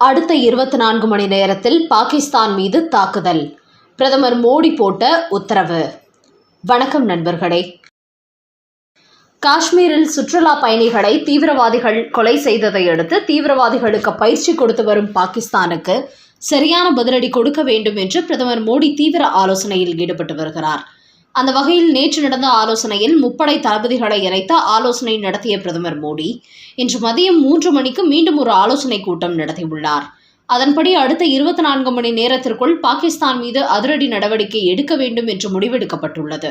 அடுத்த இருபத்தி நான்கு மணி நேரத்தில் பாகிஸ்தான் மீது தாக்குதல். பிரதமர் மோடி போட்ட உத்தரவு. வணக்கம் நண்பர்களே. காஷ்மீரில் சுற்றுலா பயணிகளை தீவிரவாதிகள் கொலை செய்ததை அடுத்து தீவிரவாதிகளுக்கு பயிற்சி கொடுத்து வரும் பாகிஸ்தானுக்கு சரியான பதிலடி கொடுக்க வேண்டும் என்று பிரதமர் மோடி தீவிர ஆலோசனையில் ஈடுபட்டு வருகிறார். அந்த வகையில் நேற்று நடந்த ஆலோசனையில் முப்படை தளபதிகளை இணைத்து ஆலோசனை நடத்திய பிரதமர் மோடி இன்று மதியம் மூன்று மணிக்கு மீண்டும் ஒரு ஆலோசனை கூட்டம் நடத்தியுள்ளார். அதன்படி அடுத்த இருபத்தி நான்கு மணி நேரத்திற்குள் பாகிஸ்தான் மீது அதிரடி நடவடிக்கை எடுக்க வேண்டும் என்று முடிவெடுக்கப்பட்டுள்ளது.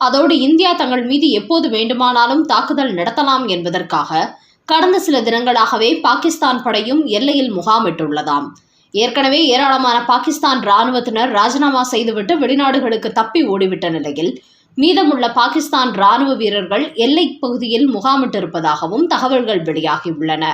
அதோடு இந்தியா தங்கள் மீது எப்போது வேண்டுமானாலும் தாக்குதல் நடத்தலாம் என்பதற்காக கடந்த சில தினங்களாகவே பாகிஸ்தான் படையும் எல்லையில் முகாமிட்டுள்ளதாம். ஏற்கனவே ஏராளமான பாகிஸ்தான் ராணுவத்தினர் ராஜினாமா செய்துவிட்டு வெளிநாடுகளுக்கு தப்பி ஓடிவிட்ட நிலையில் மீதமுள்ள பாகிஸ்தான் ராணுவ வீரர்கள் எல்லைப் பகுதியில் முகாமிட்டிருப்பதாகவும் தகவல்கள் வெளியாகியுள்ளன.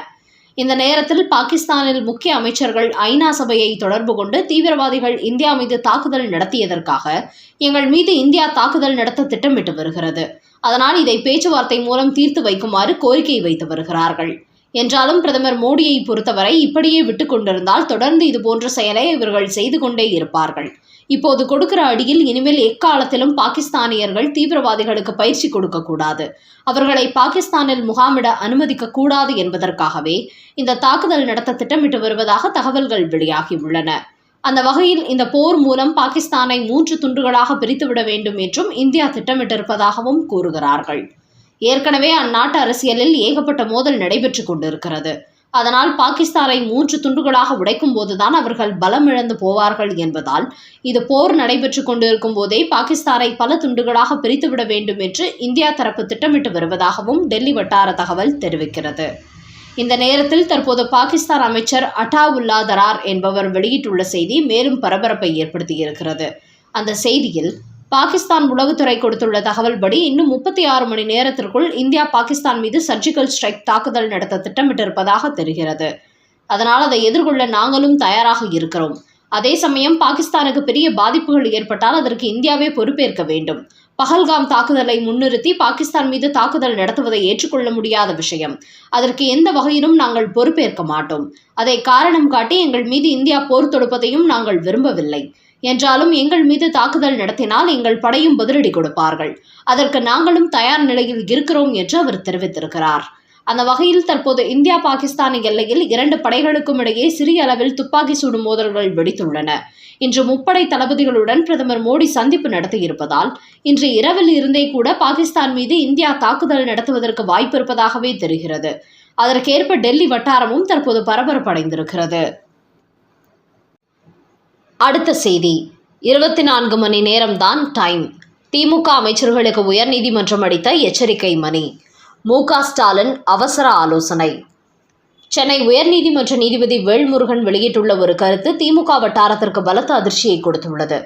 இந்த நேரத்தில் பாகிஸ்தானில் முக்கிய அமைச்சர்கள் ஐநா சபையை தொடர்பு கொண்டு தீவிரவாதிகள் இந்தியா மீது தாக்குதல் நடத்தியதற்காக எங்கள் மீது இந்தியா தாக்குதல் நடத்த திட்டமிட்டு வருகிறது. அதனால் இதை பேச்சுவார்த்தை மூலம் தீர்த்து வைக்குமாறு கோரிக்கை வைத்து வருகிறார்கள். என்றாலும் பிரதமர் மோடியை பொறுத்தவரை இப்படியே விட்டு கொண்டிருந்தால் தொடர்ந்து இதுபோன்ற செயலை இவர்கள் செய்து கொண்டே இருப்பார்கள். இப்போது கொடுக்கிற அடியில் இனிமேல் எக்காலத்திலும் பாகிஸ்தானியர்கள் தீவிரவாதிகளுக்கு பயிற்சி கொடுக்கக்கூடாது அவர்களை பாகிஸ்தானில் முகாமிட அனுமதிக்க கூடாது என்பதற்காகவே இந்த தாக்குதல் நடத்த திட்டமிட்டு வருவதாக தகவல்கள் வெளியாகியுள்ளன அந்த வகையில் இந்த போர் மூலம் பாகிஸ்தானை மூன்று துண்டுகளாக பிரித்துவிட வேண்டும் என்றும் இந்தியா திட்டமிட்டிருப்பதாகவும் கூறுகிறார்கள். ஏற்கனவே அந்நாட்டு அரசியலில் ஏகப்பட்ட மோதல் நடைபெற்று கொண்டிருக்கிறது. அதனால் பாகிஸ்தானை மூன்று துண்டுகளாக உடைக்கும் போதுதான் அவர்கள் பலம் இழந்து போவார்கள் என்பதால் இது போர் நடைபெற்று கொண்டிருக்கும் போதே பாகிஸ்தானை பல துண்டுகளாக பிரித்துவிட வேண்டும் என்று இந்தியா தரப்பு திட்டமிட்டு வருவதாகவும் டெல்லி வட்டார தகவல் தெரிவிக்கிறது. இந்த நேரத்தில் தற்போது பாகிஸ்தான் அமைச்சர் அட்டாவுல்லா தரார் என்பவர் வெளியிட்டுள்ள செய்தி மேலும் பரபரப்பை ஏற்படுத்தியிருக்கிறது. அந்த செய்தியில் பாகிஸ்தான் உளவுத்துறை கொடுத்துள்ள தகவல்படி இன்னும் முப்பத்தி ஆறு மணி நேரத்திற்குள் இந்தியா பாகிஸ்தான் மீது சர்ஜிக்கல் ஸ்ட்ரைக் தாக்குதல் நடத்த திட்டமிட்டிருப்பதாக தெரிகிறது. அதனால் அதை எதிர்கொள்ள நாங்களும் தயாராக இருக்கிறோம். அதே சமயம் பாகிஸ்தானுக்கு பெரிய பாதிப்புகள் ஏற்பட்டால் அதற்கு இந்தியாவே பொறுப்பேற்க வேண்டும். பஹல்காம் தாக்குதலை முன்னிறுத்தி பாகிஸ்தான் மீது தாக்குதல் நடத்துவதை ஏற்றுக்கொள்ள முடியாத விஷயம். அதற்கு எந்த வகையிலும் நாங்கள் பொறுப்பேற்க மாட்டோம். அதை காரணம் காட்டி எங்கள் மீது இந்தியா போர் தொடுப்பதையும் நாங்கள் விரும்பவில்லை. என்றாலும் எங்கள் மீது தாக்குதல் நடத்தினால் எங்கள் படையும் பதிலடி கொடுப்பார்கள். அதற்கு நாங்களும் தயார் நிலையில் இருக்கிறோம் என்று அவர் தெரிவித்திருக்கிறார். அந்த வகையில் தற்போது இந்தியா பாகிஸ்தான் எல்லையில் இரண்டு படைகளுக்கும் இடையே சிறிய அளவில் துப்பாக்கி சூடும் மோதல்கள் வெடித்துள்ளன. இன்று முப்படை தளபதிகளுடன் பிரதமர் மோடி சந்திப்பு நடத்தியிருப்பதால் இன்று இரவில் இருந்தே கூட பாகிஸ்தான் மீது இந்தியா தாக்குதல் நடத்துவதற்கு வாய்ப்பு இருப்பதாகவே தெரிகிறது. அதற்கேற்ப டெல்லி வட்டாரமும் தற்போது பரபரப்படைந்திருக்கிறது. அடுத்த செய்தி. இருபத்தி நான்கு மணி நேரம்தான் டைம். திமுக அமைச்சர்களுக்கு உயர்நீதிமன்றம் அளித்த எச்சரிக்கை மணி மு க ஸ்டாலின் அவசர ஆலோசனை. சென்னை உயர்நீதிமன்ற நீதிபதி வேல்முருகன் வெளியிட்டுள்ள ஒரு கருத்து திமுக வட்டாரத்திற்கு பலத்த அதிர்ச்சியை கொடுத்துள்ளது.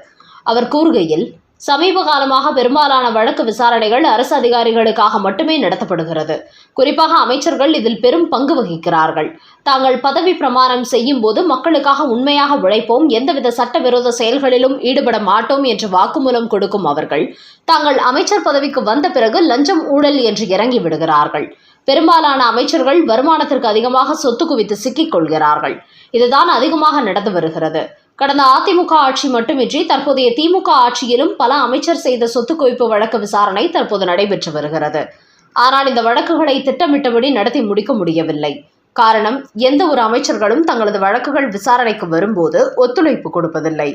அவர் கூறுகையில் சமீப காலமாக பெரும்பாலான வழக்கு விசாரணைகள் அரசு அதிகாரிகளுக்காக மட்டுமே நடத்தப்படுகிறது. குறிப்பாக அமைச்சர்கள் இதில் பெரும் பங்கு வகிக்கிறார்கள். தாங்கள் பதவி பிரமாணம் செய்யும் போது மக்களுக்காக உண்மையாக உழைப்போம் எந்தவித சட்டவிரோத செயல்களிலும் ஈடுபட மாட்டோம் என்று வாக்குமூலம் கொடுக்கும் அவர்கள் தாங்கள் அமைச்சர் பதவிக்கு வந்த பிறகு லஞ்சம் ஊழல் என்று இறங்கி விடுகிறார்கள். பெரும்பாலான அமைச்சர்கள் வருமானத்திற்கு அதிகமாக சொத்து குவித்து சிக்கிக் கொள்கிறார்கள். இதுதான் அதிகமாக நடந்து வருகிறது. கடந்த அதிமுக ஆட்சி மட்டுமின்றி தற்போதைய திமுக ஆட்சியிலும் பல அமைச்சர் செய்த சொத்து குவிப்பு வழக்கு விசாரணை தற்போது நடைபெற்று வருகிறது. ஆனால் இந்த வழக்குகளை திட்டமிட்டபடி நடத்தி முடிக்க முடியவில்லை. காரணம் எந்த ஒரு அமைச்சர்களும் தங்களது வழக்குகள் விசாரணைக்கு வரும்போது ஒத்துழைப்பு கொடுப்பதில்லை.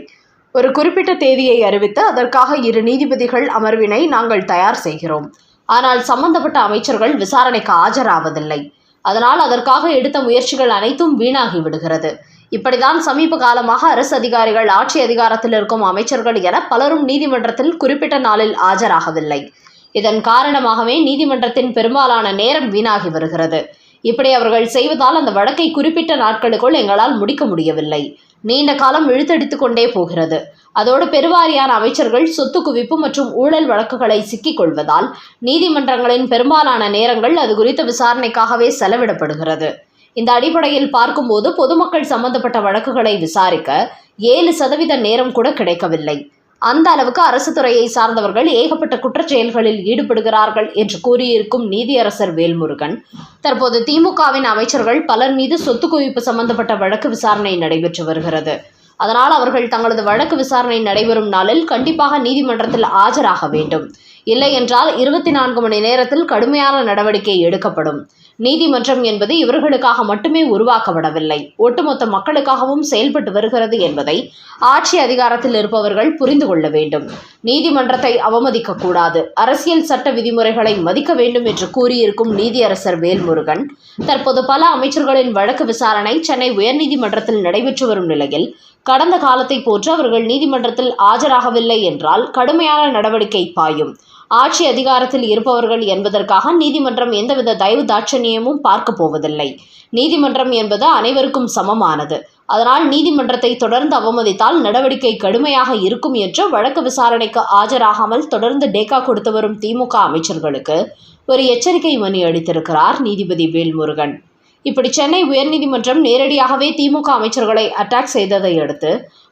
ஒரு குறிப்பிட்ட தேதியை அறிவித்து அதற்காக இரு நீதிபதிகள் அமர்வினை நாங்கள் தயார் செய்கிறோம். ஆனால் சம்பந்தப்பட்ட அமைச்சர்கள் விசாரணைக்கு ஆஜராவதில்லை. அதனால் அதற்காக எடுத்த முயற்சிகள் அனைத்தும் வீணாகி விடுகிறது. இப்படிதான் சமீப காலமாக அரசு அதிகாரிகள் ஆட்சி அதிகாரத்தில் இருக்கும் அமைச்சர்கள் என பலரும் நீதிமன்றத்தில் குறிப்பிட்ட நாளில் ஆஜராகவில்லை. இதன் காரணமாகவே நீதிமன்றத்தின் பெரும்பாலான நேரம் வீணாகி வருகிறது. இப்படி அவர்கள் செய்வதால் அந்த வழக்கை குறிப்பிட்ட நாட்களுக்குள் எங்களால் முடிக்க முடியவில்லை. நீண்ட காலம் இழுத்தடித்து கொண்டே போகிறது. அதோடு பெருவாரியான அமைச்சர்கள் சொத்து குவிப்பு மற்றும் ஊழல் வழக்குகளை சிக்கிக் கொள்வதால் நீதிமன்றங்களின் பெரும்பாலான நேரங்கள் அது குறித்த விசாரணைக்காகவே செலவிடப்படுகிறது. இந்த அடிப்படையில் பார்க்கும்போது பொதுமக்கள் சம்பந்தப்பட்ட வழக்குகளை விசாரிக்க ஏழு சதவீத நேரம் கூட கிடைக்கவில்லை. அந்த அளவுக்கு அரசு துறையை சார்ந்தவர்கள் ஏகப்பட்ட குற்றச்செயல்களில் ஈடுபடுகிறார்கள் என்று கூறியிருக்கும் நீதியரசர் வேல்முருகன். தற்போது திமுகவின் அமைச்சர்கள் பலர் மீது சொத்து குவிப்பு சம்பந்தப்பட்ட வழக்கு விசாரணை நடைபெற்று வருகிறது. அதனால் அவர்கள் தங்களது வழக்கு விசாரணை நடைபெறும் நாளில் கண்டிப்பாக நீதிமன்றத்தில் ஆஜராக வேண்டும். இல்லை என்றால் இருபத்தி நான்கு மணி நேரத்தில் கடுமையான நடவடிக்கை எடுக்கப்படும். நீதிமன்றம் என்பது இவர்களுக்காக மட்டுமே உருவாக்கப்படவில்லை. ஒட்டுமொத்த மக்களுக்காகவும் செயல்பட்டு வருகிறது என்பதை ஆட்சி அதிகாரத்தில் இருப்பவர்கள் புரிந்து கொள்ள வேண்டும். நீதிமன்றத்தை அவமதிக்க கூடாது அரசியல் சட்ட விதிமுறைகளை மதிக்க வேண்டும் என்று கூறியிருக்கும் நீதியரசர் வேல்முருகன் தற்போது பல அமைச்சர்களின் வழக்கு விசாரணை சென்னை உயர்நீதிமன்றத்தில் நடைபெற்று வரும் நிலையில் கடந்த காலத்தை போன்று அவர்கள் நீதிமன்றத்தில் ஆஜராகவில்லை என்றால் கடுமையான நடவடிக்கை பாயும். ஆட்சி அதிகாரத்தில் இருப்பவர்கள் என்பதற்காக நீதிமன்றம் எந்தவித தயவு தாட்சணியமும் பார்க்க போவதில்லை. நீதிமன்றம் என்பது அனைவருக்கும் சமமானது. அதனால் நீதிமன்றத்தை தொடர்ந்து அவமதித்தால் நடவடிக்கை கடுமையாக இருக்கும் என்று வழக்கு விசாரணைக்கு ஆஜராகாமல் தொடர்ந்து டேக்கா கொடுத்து வரும் திமுக அமைச்சர்களுக்கு ஒரு எச்சரிக்கை மணி அளித்திருக்கிறார் நீதிபதி வேல்முருகன். இப்படி சென்னை உயர்நீதிமன்றம் நேரடியாகவே திமுக அமைச்சர்களை அட்டாக் செய்ததை அடுத்து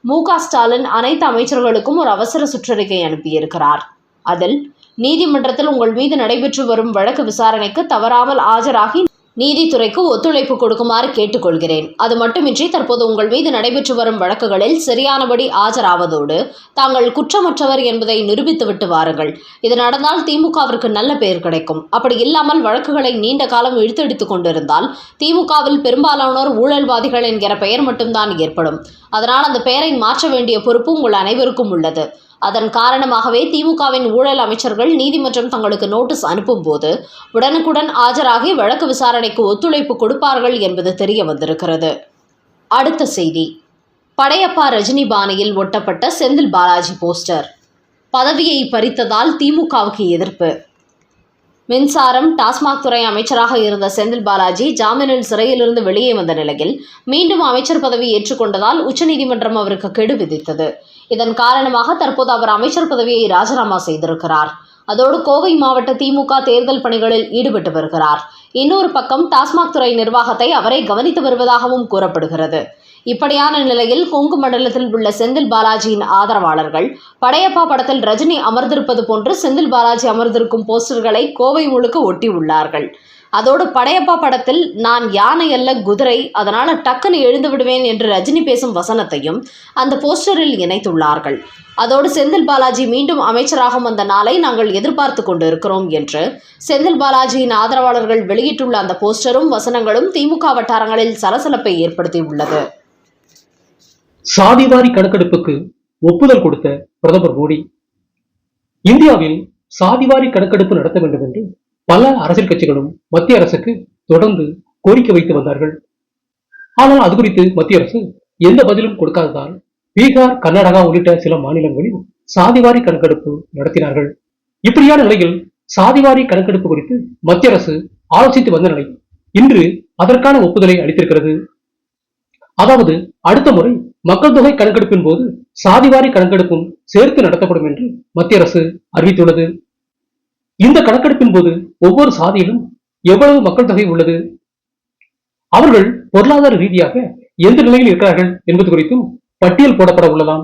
மு ஸ்டாலின் அனைத்து அமைச்சர்களுக்கும் ஒரு அவசர சுற்றறிக்கை அனுப்பியிருக்கிறார். அதில் நீதிமன்றத்தில் உங்கள் மீது நடைபெற்று வரும் வழக்கு விசாரணைக்கு தவறாமல் ஆஜராகி நீதித்துறைக்கு ஒத்துழைப்பு கொடுக்குமாறு கேட்டுக்கொள்கிறேன். அது மட்டுமின்றி தற்போது உங்கள் மீது நடைபெற்று வரும் வழக்குகளில் சரியானபடி ஆஜராவதோடு தாங்கள் குற்றமற்றவர் என்பதை நிரூபித்துவிட்டு வாருங்கள். இது நடந்தால் திமுகவிற்கு நல்ல பெயர் கிடைக்கும். அப்படி இல்லாமல் வழக்குகளை நீண்ட காலம் இழுத்தடித்துக் கொண்டிருந்தால் திமுகவில் பெரும்பாலானோர் ஊழல்வாதிகள் என்கிற பெயர் மட்டும்தான் ஏற்படும். அதனால் அந்த பெயரை மாற்ற வேண்டிய பொறுப்பு உங்கள் அனைவருக்கும் உள்ளது. அதன் காரணமாகவே திமுகவின் ஊழல் அமைச்சர்கள் நீதிமன்றம் தங்களுக்கு நோட்டீஸ் அனுப்பும்போது உடனுக்குடன் ஆஜராகி வழக்கு விசாரணைக்கு ஒத்துழைப்பு கொடுப்பார்கள் என்பது தெரிய வந்திருக்கிறது. அடுத்த செய்தி. படையப்பா ரஜினி பாணியில் ஒட்டப்பட்ட செந்தில் பாலாஜி போஸ்டர். பதவியை பறித்ததால் திமுகவுக்கு எதிர்ப்பு. மின்சாரம் டாஸ்மாக் துறை அமைச்சராக இருந்த செந்தில் பாலாஜி ஜாமீனில் சிறையிலிருந்து வெளியே வந்த நிலையில் மீண்டும் அமைச்சர் பதவி ஏற்றுக்கொண்டதால் உச்சநீதிமன்றம் அவருக்கு கெடு விதித்தது. இதன் காரணமாக தற்போது அவர் அமைச்சர் பதவியை ராஜினாமா செய்திருக்கிறார். அதோடு கோவை மாவட்ட திமுக தேர்தல் பணிகளில் ஈடுபட்டு வருகிறார். இன்னொரு பக்கம் டாஸ்மாக் துறை நிர்வாகத்தை அவரே கவனித்து வருவதாகவும் கூறப்படுகிறது. இப்படியான நிலையில் கொங்கு மண்டலத்தில் உள்ள செந்தில் பாலாஜியின் ஆதரவாளர்கள் படையப்பா படத்தில் ரஜினி அமர்ந்திருப்பது போன்று செந்தில் பாலாஜி அமர்ந்திருக்கும் போஸ்டர்களை கோவை முழுக்க ஒட்டி உள்ளார்கள் அதோடு படையப்பா படத்தில் நான் யானை அல்ல குதிரை அதனால் டக்குன்னு எழுந்து விடுவேன் என்று ரஜினி பேசும் வசனத்தையும் அந்த போஸ்டரில் இணைத்துள்ளார்கள். அதோடு செந்தில் பாலாஜி மீண்டும் அமைச்சராகும் அந்த நாளை நாங்கள் எதிர்பார்த்து கொண்டு இருக்கிறோம் என்று செந்தில் பாலாஜியின் ஆதரவாளர்கள் வெளியிட்டுள்ள அந்த போஸ்டரும் வசனங்களும் திமுக வட்டாரங்களில் சலசலப்பை ஏற்படுத்தியுள்ளது. சாதிவாரி கணக்கெடுப்புக்கு ஒப்புதல் கொடுத்த பிரதமர் மோடி இந்தியாவில் சாதிவாரி கணக்கெடுப்பு நடத்த வேண்டும் என்று பல அரசியல் கட்சிகளும் மத்திய அரசுக்கு தொடர்ந்து கோரிக்கை வைத்து வந்தார்கள். ஆனால் அது குறித்து மத்திய அரசு எந்த பதிலும் கொடுக்காததால் பீகார் கர்நாடகா உள்ளிட்ட சில மாநிலங்களில் சாதிவாரி கணக்கெடுப்பு நடத்தினார்கள். இப்படியான நிலையில் சாதிவாரி கணக்கெடுப்பு குறித்து மத்திய அரசு ஆலோசித்து வந்த நிலை இன்று அதற்கான ஒப்புதலை அளித்திருக்கிறது. அதாவது அடுத்த முறை மக்கள் தொகை கணக்கெடுப்பின் போது சாதிவாரி கணக்கெடுப்பும் சேர்த்து நடத்தப்படும் என்று மத்திய அரசு அறிவித்துள்ளது. இந்த கணக்கெடுப்பின் போது ஒவ்வொரு சாதியிலும் எவ்வளவு மக்கள் தொகை உள்ளது? அவர்கள் பொருளாதார ரீதியாக எந்த நிலையில் இருக்கிறார்கள் என்பது குறித்தும் பட்டியல் போடப்பட உள்ளதாம்.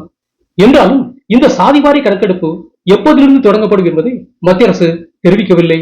என்றாலும் இந்த சாதிவாரி கணக்கெடுப்பு எப்போதிலிருந்து தொடங்கப்படும் என்பதை மத்திய அரசு தெரிவிக்கவில்லை.